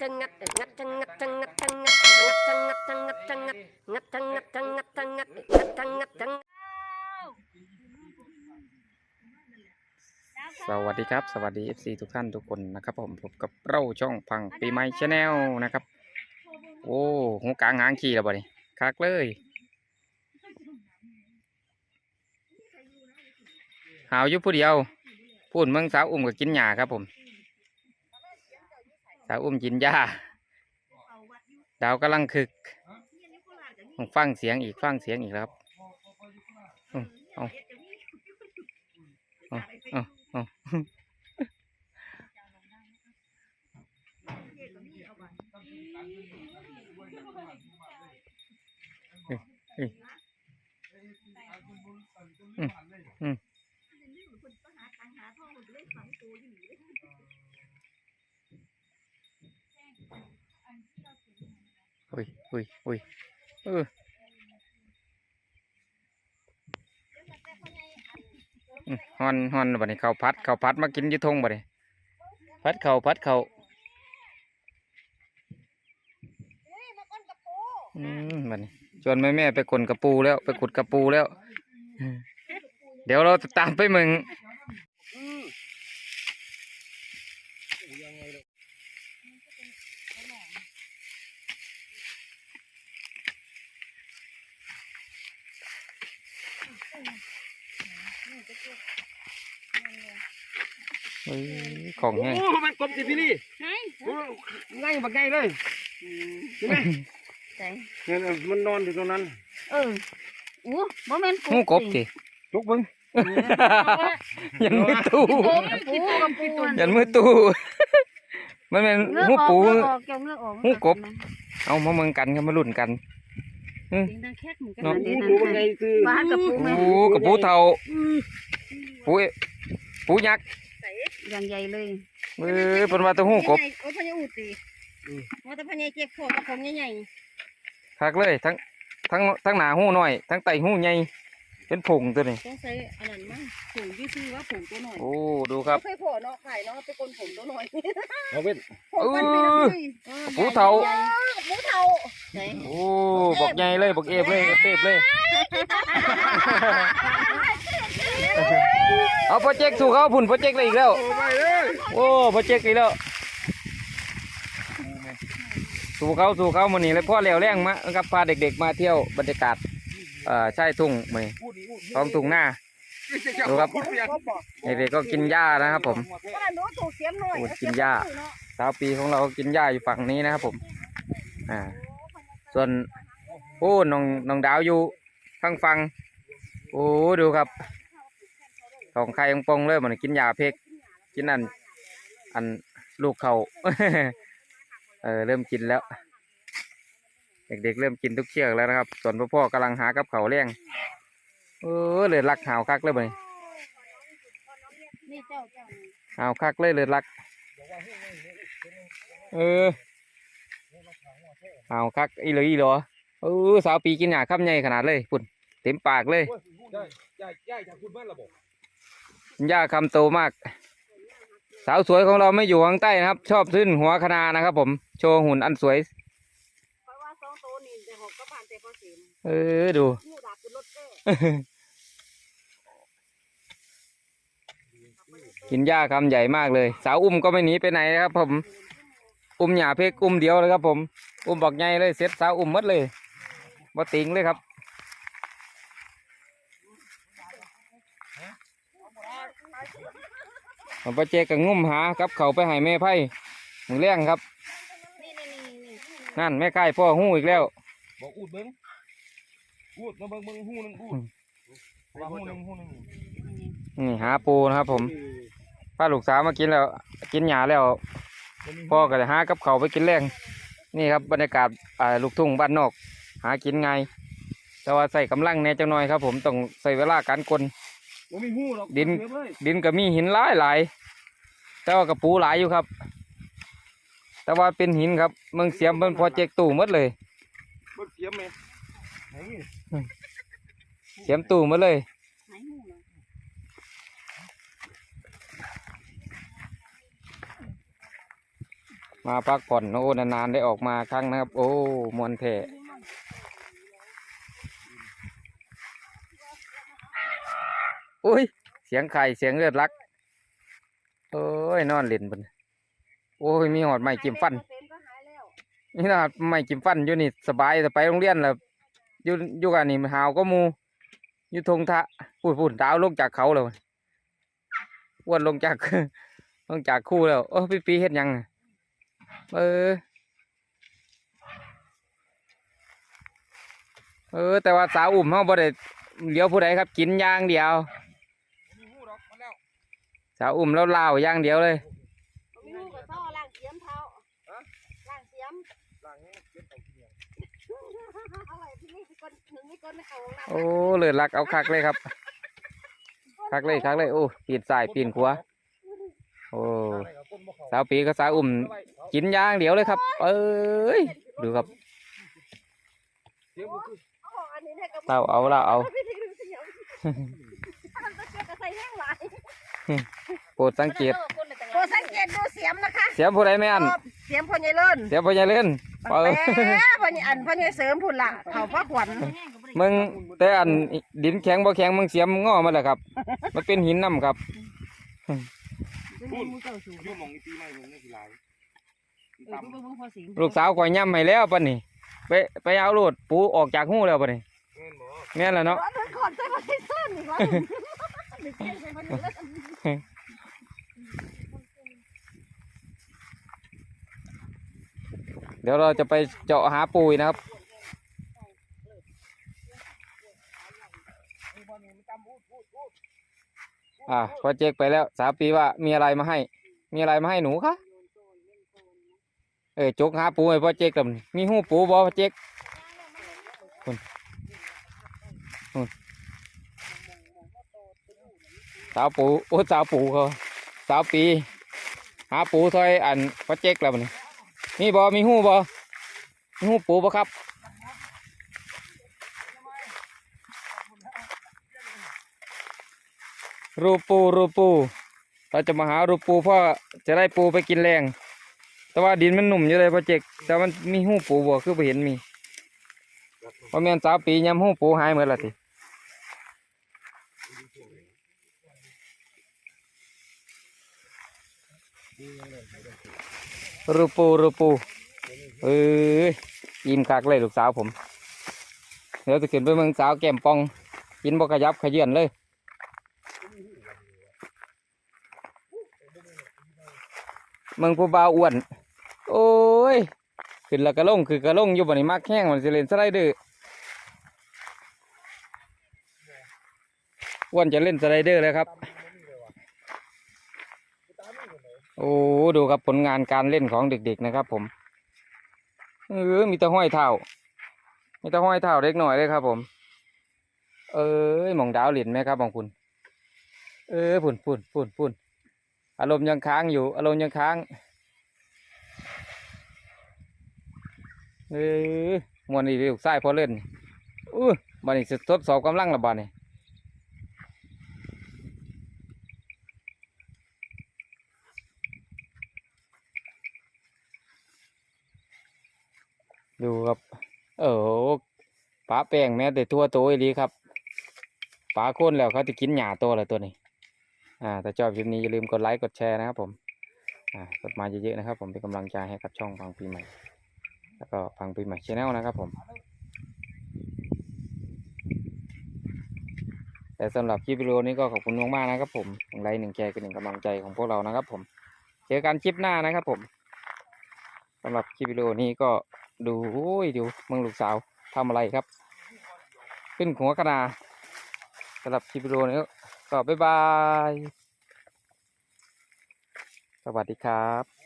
ทั้งงัดงัดทั้งงัดทั้งงัดทั้งงัดงัดทั้งงัดทั้งงัดทั้งงัดงัดทั้งงัดทั้งงัดทั้งงัดงัดทั้งงัดทั้งสวัสดีครับ สวัสดี FC ทุกท่านทุกคนนะครับผมพบกับเราช่องพังปีใหม่ชาแนลนะครับ โอ้หูกลางหางขี่แล้วบ่นี่คักเลยหาวยู่ผู้เดียวพูดเมืองสาวอุ้มก็กินหญ้าครับผม สาวอุ้มกินหญ้าดาวกำลังคึกฟังเสียงอีกฟังเสียงอีกแล้วครับอืมเอาเอาเอาเอา อืม อุ้ยอุ้ยอุ้ยเอออืม ฮอนฮอนบัดนี้ข้าวพัดข้าวพัดมากินอยี่ทงบัดนี้พัดข้าวพัดข้าวอืมบัดนี้ชวนแม่แม่ๆไปขนกระปูแล้ว ไปขุดกระปูแล้วอืมเดี๋ยวเราจะตามไปมึง ของแห้งโอ้มันกบสิพี่ลี่โอ้ง่ายบักง่ายเลยใช่ไหมใส่เนี่ยน่ะมันนอนอยู่ตรงนั้น เอออู้บ่แม่นหูกบสิทุกเบิ้งยันมือตู้กบปูกับปูยันมือตู้มันเป็นหูปูเงือกออกเกี่ยวเงือกออกหูกบ เอามาเมืองกันครับมาลุ่นกันเสียงดังแคกเหมือนกันเนาะนะเดี๋ยวดูนะบักง่ายคือบ้านกับปูแม่ปูกับปูเทาปูปูยักษ์ อย่างใหญ่เลยเออเป็นว่าแตัวหูกบโอ้พญาอูตีว่าแต่พญาเจ็บโผล่กับผมใหญ่คักเลยทั้งทั้งทั้งหนาหูน้อย ทั้งไตหูใหญ่เป็นผงตัวนี้ๆต้องใส่อันนั้นมั้งผงที่ชื่อว่าผงตัวหน่อยโอ้ดูครับเคยโผล่เนาะไข่เนาะไปกลนผงตัวหน่อยเอาเว้นผงมันเป็นอะไรออปูเทาใหญ่ๆปูเทาไหนโอ้บอกใหญ่เลยบอกเอฟเลยเอฟเลย เอาโปรเจกต์สู่เขาพุ่นโปรเจกต์เลยอีกแล้วโอ้ไปเลยโอ้โปรเจกต์อีกแล้ว สู่เขาสู่เขามื่อนี้เลยพ่อแล้วแรงมานะครับพาเด็กๆมาเที่ยวบรรยากาศเอ่อใช่ทุ่งมือพูดอีกพูดท้องทุ่งหน้าดูครับเด็กๆก็กินหญ้านะครับผมว่าหนูถูกเสียมหน่อยโอ้กินหญ้าสาวปีของเราก็กินหญ้าอยู่ฝั่งนี้นะครับผม อ่า ส่วนโอ้น้องน้องดาวอยู่ข้างฟังโอ้ดูครับ ของใครยังปองเลยมันกินหญ้าเพกกินอัน อันลูกเขาเออเริ่มกินแล้ว เด็กๆเริ่มกินทุกเชือกแล้วนะครับ ส่วนพ่อพ่อกำลังหากับเขาวเลี้ยงเออเลยรักหาวคักเลยบ่นี่นี่เจ้าเจ้าหาวคักเลยเลยรัก เออหาวคักอีหลีอีหรอเออสาวปีกินหยาคำใหญ่ขนาดเลยปุ่นเต็มปากเลย หญ้าคำโตมาก สาวสวยของเราไม่อยู่ข้างใต้นะครับ ชอบขึ้นหัวคณานะครับผม โชว์หุ่นอันสวย เพราะว่าสองตัวนี่แต่หกก็ผ่านแต่พอเสียมเออดู งูดาบเป็นรถแก้กินหญ้าคำใหญ่มากเลย สาวอุ้มก็ไม่หนีไปไหนนะครับผม อุ้มหยาเพกอุ้มเดียวเลยครับผม อุ้มบอกใหญ่เลยเซ็ตสาวอุ้มหมดเลยบ่ติงเลยครับ ผมไปเจกับงุ่มหากับเขาไปให้แม่ไพ่หมูเลี้ยงครับนี่นี่นี่นี่นั่นแม่ไก่พ่อหู้อีกแล้วบอกอูดเบิ้งอูดมาเบิ้งเบิ้งหูหนึงอูดว่าหูหนึงหูหนึงนี่หาปูนะครับ ผมป้าลูกสาวมากินแล้ว กินหยาแล้ว พ่อก็จะหากับเขาวไปกินแรงนี่ครับบรรยากาศอ่าลูกทุ่งบ้านนอก หากินไงายแต่ว่าใส่กำลังแหน่จังหน่อยครับ ผมต้องใส่เวลาการกลน บ่มีหูหรอกดินเก็บเลยดินก็มีหินหลายหลายแต่ว่ากระปูหลายอยู่ครับ แต่ว่าเป็นหินครับเมืองเสียมเป็นโปรเจกต์ตู้หมดเลย เบิ่งเสียมไหมไหนเสียมตู้หมดเลย หายหูเหรอมาพักผ่อนโอ้นานๆได้ออกมาครั้งนะครับ โอ้มวนแท้ อุ้ย เสียงไข่เสียงเลือดรักโอ้ยนอนเล่นบนโอ้ยมีหอดไม้จิ้มฟันนี่นะไม้จิ้มฟันอยู่นี่สบายแต่ไปโรงเรียนแล้วอยู่อยู่กันนี่หาวก็มูอยู่ทงทะพูดพูดดาวลงจากเขาแล้วอ้วนลงจากลงจากคู่แล้วโอ้พี่ปีเฮ็ดยังเออเออ แต่ว่าสาวอุ่มเขาบ่ได้เลี้ยวผู้ใดครับ กินยางเดียว มีหูดอกมาแล้ว สาวอุ่มแล้วลาวอย่างเดียวเลยมีหูกับซ้อล่างเสียมเท้าล่างเสียมหลังนี้เก็บไปทีเดียวเอาไว้ที่นี่มีคนหนึ่งมีคนในเขาของเราโอ้เลือดรักเอาคักเลยครับ คักเลยคักเลยโอ้ปีนสายปีนขวาโอ้อะไรกับคนบ่เข้าสาวปีกับสาวอุ่มกินอย่างเดียวเลยครับ เอ้ยดูครับเดี๋ยวบ่คือเอาของอันนี้ให้กับเราเอาเราเอา โปรดสังเกตโปรดสังเกตดูเสียมนะคะ เสียงผู้ใดไม่อัน เสียมพ่อใหญ่เลิ่นเสียงพ่อใหญ่เล่นแหเออมพ่อใหญ่อันพ่อใหญ่เสริมพุ่นล่ะเขาพ่อขวัญมึงแต่อันดินแข็งบ่แข็งมึงเสียมงอมาแล้วครับ มันเป็นหินน้ำครับพูดอยู่หมองอีปีใหม่ผมนี่สิหลายต่ำลูกสาวก่อยย่ำให้แล้วปะนี่ไปไปเอาโลดปูออกจากหูแล้วปะนี่เงินบ่แม่นแล้วเนาะ เดี๋ยวเราจะไปเจาะหาปูอีกนะครับ อ่าพอเจ๊กไปแล้วสาปีว่ามีอะไรมาให้ มีอะไรมาให้หนูคะเออจกหาปูให้พ่อเจ๊กกับมีหูปูบ่พ่อเจ๊กคุณ สาวปูโอ้สาวปูเขาสาวปี หาปูซอยอันพ่อเจ๊กแล้วมันมีบ่มีหูบ่มีหูปูบ่ครับรูปูรูปู เราจะมาหารูปูเพ่อจะได้ปูไปกินแรง แต่ว่าดินมันหนุ่มอยู่เลยพ่อเจ๊กแต่มันมีหูปูบ่คือไปเห็นมีเพราะแม่นสาวปียำหูปูหายหมดและที รูปูรูปูเอ้ยยิ้มคักเลยลูกสาวผม เดี๋ยวจะขึ้นไปเมืองสาวแก้มปอง กินบ่ขยับขยื่นเลย เมืองผู้บ่าวอ้วน โอ้ย ขึ้นแล้วก็ลงคือกระลงอยู่บนนี้มากแห้งมันสิเล่นสไลเดอร์อ้วนจะเล่นสไลเดอร์เลยครับ โอ้ดูครับผลงานการเล่นของเด็ก ๆนะครับ ผมเออมีต่ห้อยเท้ามีต่ห้อยเท้าเล็กหน่อยเลยครับ ผม เอ้ยหมองดาวเหรียญไหมครับของคุณ เออพุ่นพุ่นพุ่นพุ่นอารมณ์ยังค้างอยู่ อารมณ์ยังค้างเออมวนนี่ลูกไส้พอเล่นอู้บันนี้สิทดสอบกำลังและบาดนี่ดูครับ เออปลาแป้งแม้แต่ตัวโตอีลีครับปลาโคนแล้วเขาจะกินหญ้าตัวละตัวนี้ อ่าถ้าชอบคลิปนี้อย่าลืมกดไลค์กดแชร์นะครับผม อ่ากดมาเยอะๆนะครับ ผมเป็นกำลังใจให้กับช่องฟังปีใหม่ แล้วก็ฟังปีใหม่ชแนลนะครับผมแต่สำหรับคลิปวิดีโอนี้ก็ขอบคุณมากๆนะครับผมหนึ่งไลค์หนึ่งแชร์คือหนึ่งกำลังใจของพวกเรานะครับผม เจอกันคลิปหน้านะครับผมสำหรับคลิปวิดีโอนี้ก็ดูโอ้ยดูมึงลูกสาวทำอะไรครับ ขึ้นหัวกระนาสำหรับคลิปวิดีโอนี้ก็บ๊ายบาย สวัสดีครับ